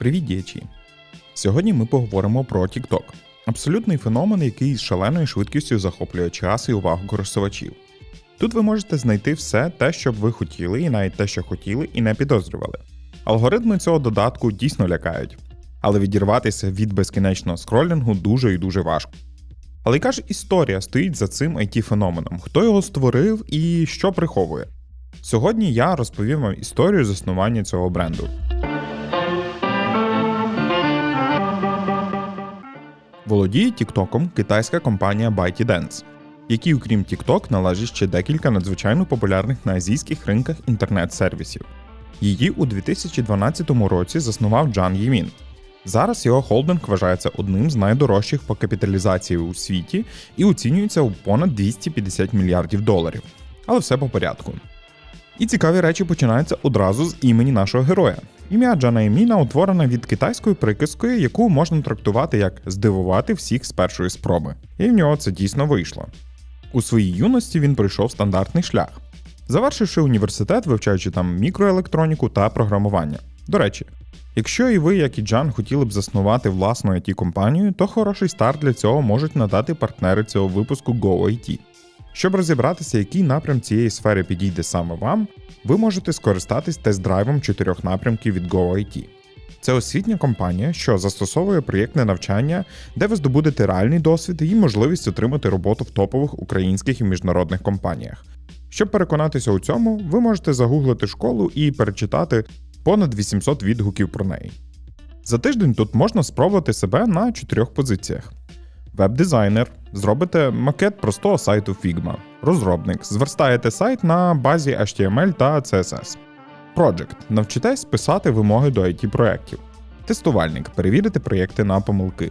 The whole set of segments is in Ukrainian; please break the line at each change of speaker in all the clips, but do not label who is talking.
Привіт, діячі! Сьогодні ми поговоримо про TikTok. Абсолютний феномен, який з шаленою швидкістю захоплює час і увагу користувачів. Тут ви можете знайти все те, що б ви хотіли, і навіть те, що хотіли, і не підозрювали. Алгоритми цього додатку дійсно лякають, але відірватися від безкінечного скролінгу дуже і дуже важко. Але яка ж історія стоїть за цим it феноменом? Хто його створив і що приховує? Сьогодні я розповім вам історію заснування цього бренду. Володіє TikTok китайська компанія ByteDance, якій, окрім TikTok, належить ще декілька надзвичайно популярних на азійських ринках інтернет-сервісів. Її у 2012 році заснував Джан Ємін. Зараз його холдинг вважається одним з найдорожчих по капіталізації у світі і оцінюється у понад 250 мільярдів доларів. Але все по порядку. І цікаві речі починаються одразу з імені нашого героя. Ім'я Джана Еміна утворене від китайської приказкою, яку можна трактувати як здивувати всіх з першої спроби. І в нього це дійсно вийшло. У своїй юності він пройшов стандартний шлях, завершивши університет, вивчаючи там мікроелектроніку та програмування. До речі, якщо і ви, як і Джан, хотіли б заснувати власну it компанію, то хороший старт для цього можуть надати партнери цього випуску GoIT. Щоб розібратися, який напрям цієї сфери підійде саме вам, ви можете скористатись тест-драйвом чотирьох напрямків від GoIT. Це освітня компанія, що застосовує проєктне навчання, де ви здобудете реальний досвід і можливість отримати роботу в топових українських і міжнародних компаніях. Щоб переконатися у цьому, ви можете загуглити школу і перечитати понад 800 відгуків про неї. За тиждень тут можна спробувати себе на чотирьох позиціях: веб-дизайнер, зробите макет простого сайту Figma, розробник, зверстаєте сайт на базі HTML та CSS. Project навчитесь писати вимоги до it проєктів. Тестувальник перевірити проєкти на помилки.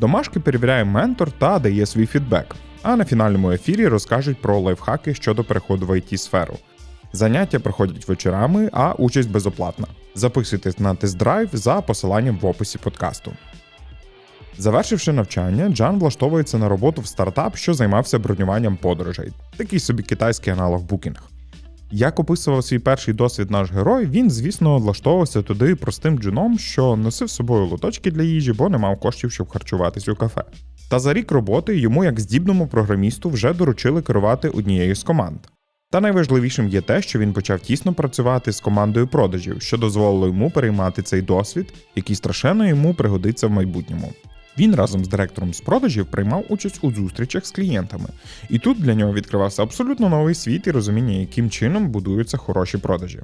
Домашки перевіряє ментор та дає свій фідбек. А на фінальному ефірі розкажуть про лайфхаки щодо переходу в it сферу. Заняття проходять вечорами, а участь безоплатна. Записуйтесь на тест-драйв за посиланням в описі подкасту. Завершивши навчання, Джан влаштовується на роботу в стартап, що займався бронюванням подорожей, такий собі китайський аналог Booking. Як описував свій перший досвід наш герой, він, звісно, влаштовувався туди простим джуном, що носив з собою лоточки для їжі, бо не мав коштів, щоб харчуватись у кафе. Та за рік роботи йому, як здібному програмісту, вже доручили керувати однією з команд. Та найважливішим є те, що він почав тісно працювати з командою продажів, що дозволило йому переймати цей досвід, який страшенно йому пригодиться в майбутньому. Він разом з директором з продажів приймав участь у зустрічах з клієнтами, і тут для нього відкривався абсолютно новий світ і розуміння, яким чином будуються хороші продажі.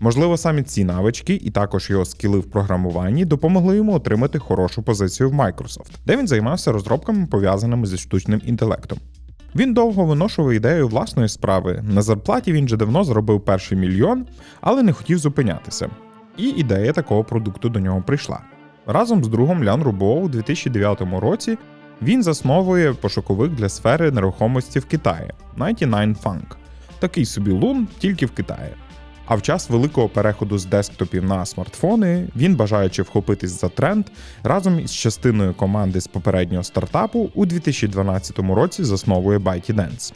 Можливо, саме ці навички і також його скіли в програмуванні допомогли йому отримати хорошу позицію в Microsoft, де він займався розробками, пов'язаними зі штучним інтелектом. Він довго виношував ідею власної справи. На зарплаті він вже давно зробив перший мільйон, але не хотів зупинятися. І ідея такого продукту до нього прийшла. Разом з другом Лян Рубо у 2009 році він засновує пошуковик для сфери нерухомості в Китаї 99 Funk. Такий собі лун тільки в Китаї. А в час великого переходу з десктопів на смартфони він, бажаючи вхопитись за тренд, разом із частиною команди з попереднього стартапу у 2012 році засновує ByteDance.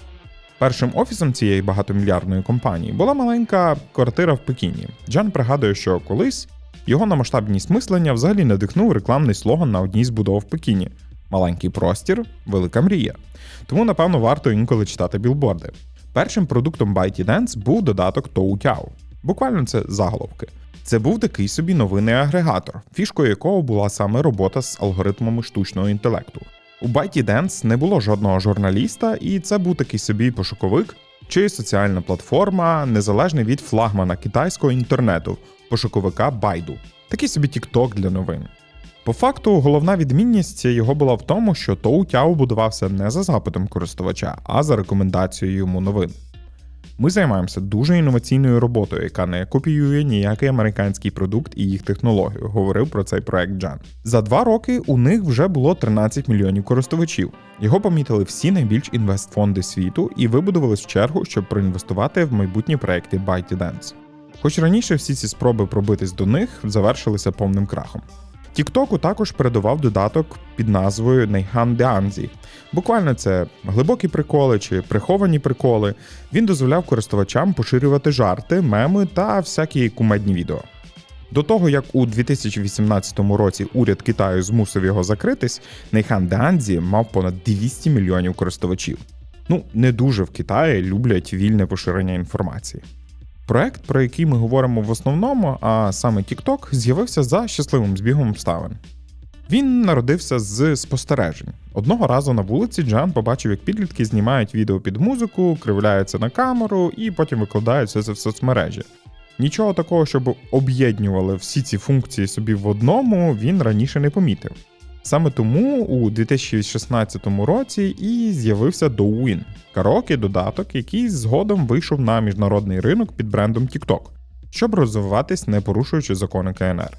Першим офісом цієї багатомільярдної компанії була маленька квартира в Пекіні. Джан пригадує, що колись його на масштабність мислення взагалі надихнув рекламний слоган на одній з будов в Пекіні: маленький простір, велика мрія. Тому, напевно, варто інколи читати білборди. Першим продуктом ByteDance був додаток Toutiao. Буквально це заголовки. Це був такий собі новинний агрегатор, фішкою якого була саме робота з алгоритмами штучного інтелекту. У ByteDance не було жодного журналіста, і це був такий собі пошуковик чи соціальна платформа, незалежний від флагмана китайського інтернету, пошуковика Байду. Такий собі TikTok для новин. По факту, головна відмінність його була в тому, що Тоутяу будувався не за запитом користувача, а за рекомендацією йому новин. Ми займаємося дуже інноваційною роботою, яка не копіює ніякий американський продукт і їх технологію, говорив про цей проект Джан. За два роки у них вже було 13 мільйонів користувачів. Його помітили всі найбільш інвестфонди світу і вибудувались в чергу, щоб проінвестувати в майбутні проекти ByteDance. Хоч раніше всі ці спроби пробитись до них завершилися повним крахом. Тіктоку також передував додаток під назвою Нейхан Деанзі. Буквально це глибокі приколи чи приховані приколи. Він дозволяв користувачам поширювати жарти, меми та всякі кумедні відео. До того як у 2018 році уряд Китаю змусив його закритись, Нейхан Деанзі мав понад 200 мільйонів користувачів. Ну, не дуже в Китаї люблять вільне поширення інформації. Проект, про який ми говоримо в основному, а саме TikTok, з'явився за щасливим збігом обставин. Він народився з спостережень. Одного разу на вулиці Джан побачив, як підлітки знімають відео під музику, кривляються на камеру і потім викладають все це в соцмережі. Нічого такого, щоб об'єднували всі ці функції собі в одному, він раніше не помітив. Саме тому у 2016 році і з'явився Douyin – караоке додаток, який згодом вийшов на міжнародний ринок під брендом TikTok, щоб розвиватись, не порушуючи закони КНР.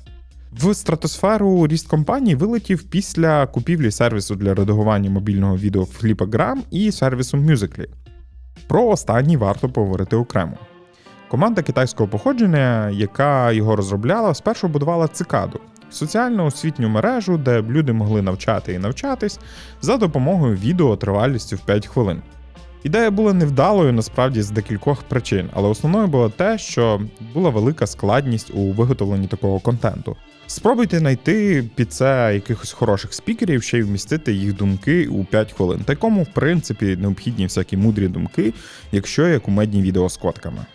В стратосферу ріст компанії вилетів після купівлі сервісу для редагування мобільного відео Flipagram і сервісу Musical.ly. Про останній варто поговорити окремо. Команда китайського походження, яка його розробляла, спершу будувала цикаду соціальну освітню мережу, де б люди могли навчати і навчатись за допомогою відео тривалістю в 5 хвилин. Ідея була невдалою насправді з декількох причин, але основною було те, що була велика складність у виготовленні такого контенту. Спробуйте знайти під це якихось хороших спікерів, ще й вмістити їх думки у 5 хвилин. Такому, в принципі, необхідні всякі мудрі думки, якщо є кумедні відео з котками.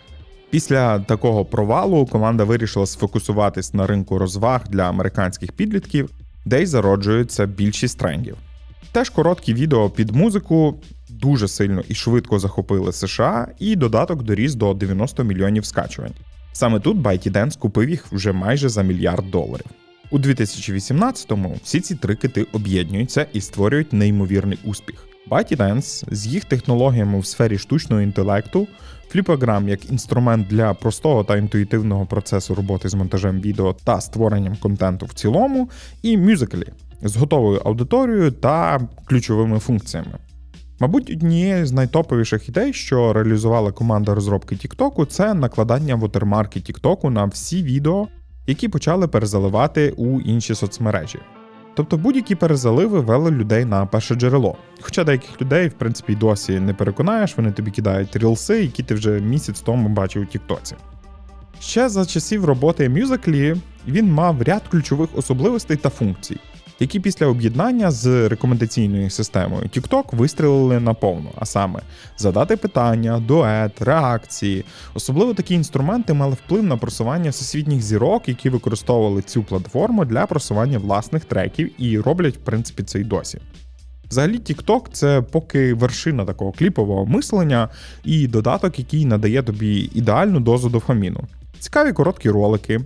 Після такого провалу команда вирішила сфокусуватись на ринку розваг для американських підлітків, де й зароджується більшість трендів. Теж короткі відео під музику дуже сильно і швидко захопили США, і додаток доріс до 90 мільйонів скачувань. Саме тут ByteDance купив їх вже майже за мільярд доларів. У 2018-му всі ці три кити об'єднуються і створюють неймовірний успіх. ByteDance з їх технологіями в сфері штучного інтелекту, Flipagram як інструмент для простого та інтуїтивного процесу роботи з монтажем відео та створенням контенту в цілому, і Musical.ly з готовою аудиторією та ключовими функціями. Мабуть, однією з найтоповіших ідей, що реалізувала команда розробки TikTok, це накладання вотермарки TikTok на всі відео, які почали перезаливати у інші соцмережі. Тобто будь-які перезаливи вели людей на перше джерело. Хоча деяких людей, в принципі, й досі не переконаєш, вони тобі кидають рілси, які ти вже місяць тому бачив у Тіктоці. Ще за часів роботи Musical.ly він мав ряд ключових особливостей та функцій, які після об'єднання з рекомендаційною системою TikTok вистрілили наповну, а саме задати питання, дует, реакції. Особливо такі інструменти мали вплив на просування всесвітніх зірок, які використовували цю платформу для просування власних треків і роблять, в принципі, це й досі. Взагалі, TikTok – це поки вершина такого кліпового мислення і додаток, який надає тобі ідеальну дозу дофаміну. Цікаві короткі ролики,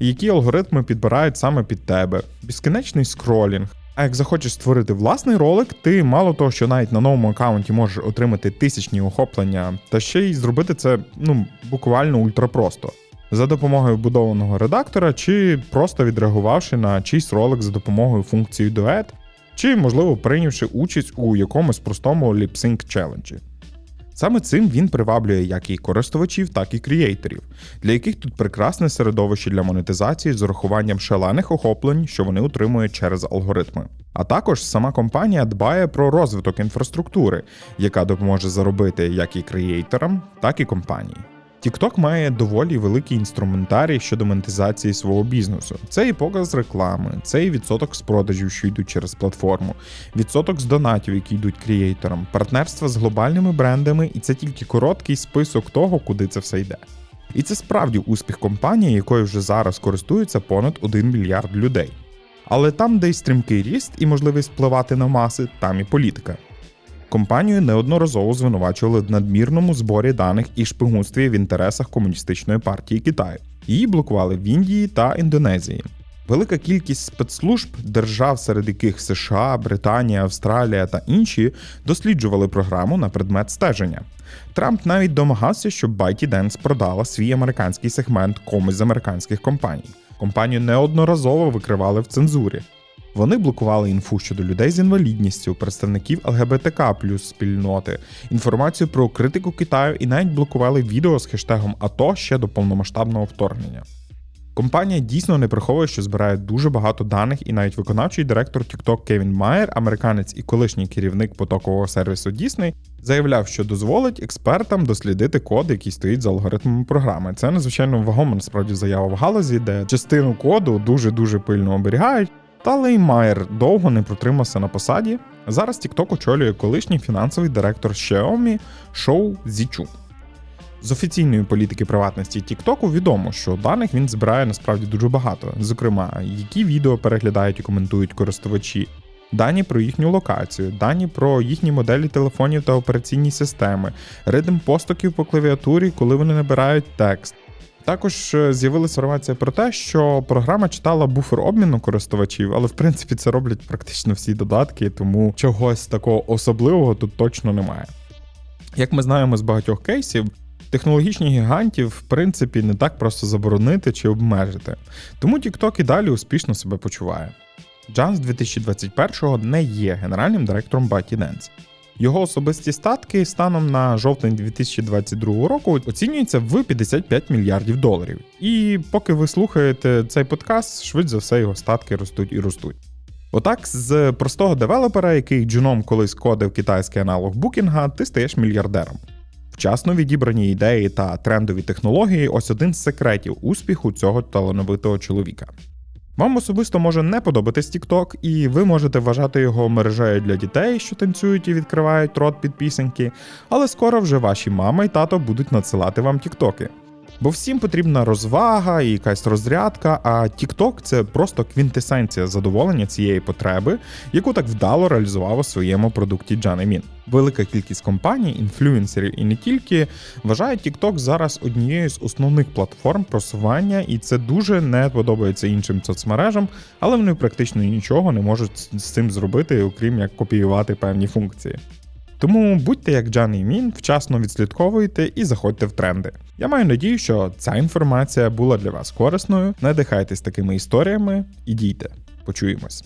які алгоритми підбирають саме під тебе, безкінечний скролінг. А як захочеш створити власний ролик, ти мало того, що навіть на новому аккаунті можеш отримати тисячні охоплення, та ще й зробити це ну буквально ультрапросто. За допомогою вбудованого редактора, чи просто відреагувавши на чийсь ролик за допомогою функції дует, чи, можливо, прийнявши участь у якомусь простому ліпсинк челенджі. Саме цим він приваблює як і користувачів, так і крієйторів, для яких тут прекрасне середовище для монетизації з урахуванням шалених охоплень, що вони отримують через алгоритми. А також сама компанія дбає про розвиток інфраструктури, яка допоможе заробити як і креаторам, так і компанії. TikTok має доволі великий інструментарій щодо монетизації свого бізнесу. Це і показ реклами, це і відсоток з продажів, що йдуть через платформу, відсоток з донатів, які йдуть крієйторам, партнерства з глобальними брендами, і це тільки короткий список того, куди це все йде. І це справді успіх компанії, якою вже зараз користується понад 1 мільярд людей. Але там, де й стрімкий ріст і можливість впливати на маси, там і політика. Компанію неодноразово звинувачували в надмірному зборі даних і шпигунстві в інтересах комуністичної партії Китаю. Її блокували в Індії та Індонезії. Велика кількість спецслужб держав, серед яких США, Британія, Австралія та інші досліджували програму на предмет стеження. Трамп навіть домагався, щоб ByteDance продала свій американський сегмент комусь з американських компаній. Компанію неодноразово викривали в цензурі. Вони блокували інфу щодо людей з інвалідністю, представників ЛГБТК плюс спільноти, інформацію про критику Китаю і навіть блокували відео з хештегом АТО ще до повномасштабного вторгнення. Компанія дійсно не приховує, що збирає дуже багато даних, і навіть виконавчий директор TikTok Кевін Майер, американець і колишній керівник потокового сервісу Disney, заявляв, що дозволить експертам дослідити код, який стоїть за алгоритмами програми. Це надзвичайно вагома насправді заява в галузі, де частину коду дуже дуже пильно оберігають. Та Лей Майер довго не протримався на посаді. Зараз TikTok очолює колишній фінансовий директор Xiaomi Шоу Зічу. З офіційної політики приватності TikTok відомо, що даних він збирає насправді дуже багато. Зокрема, які відео переглядають і коментують користувачі, дані про їхню локацію, дані про їхні моделі телефонів та операційні системи, ритм постуків по клавіатурі, коли вони набирають текст. Також е, з'явилася інформація про те, що програма читала буфер обміну користувачів, але в принципі це роблять практично всі додатки, тому чогось такого особливого тут точно немає. Як ми знаємо з багатьох кейсів, технологічних гігантів в принципі не так просто заборонити чи обмежити. Тому TikTok і далі успішно себе почуває. Джан з 2021-го не є генеральним директором ByteDance. Його особисті статки станом на жовтень 2022 року оцінюються в 55 мільярдів доларів. І поки ви слухаєте цей подкаст, швидше за все його статки ростуть і ростуть. Отак, з простого девелопера, який джуном колись кодив китайський аналог букінга, ти стаєш мільярдером. Вчасно відібрані ідеї та трендові технології ось один з секретів успіху цього талановитого чоловіка. Вам особисто може не подобатись TikTok, і ви можете вважати його мережею для дітей, що танцюють і відкривають рот під пісеньки, але скоро вже ваші мама і тато будуть надсилати вам тіктоки. Бо всім потрібна розвага і якась розрядка, а TikTok – це просто квінтесенція задоволення цієї потреби, яку так вдало реалізував у своєму продукті Джанемін. Велика кількість компаній, інфлюенсерів і не тільки вважають TikTok зараз однією з основних платформ просування, і це дуже не подобається іншим соцмережам, але вони практично нічого не можуть з цим зробити, окрім як копіювати певні функції. Тому будьте як Джан і Мін, вчасно відслідковуйте і заходьте в тренди. Я маю надію, що ця інформація була для вас корисною. Надихайтесь такими історіями і дійте. Почуємось.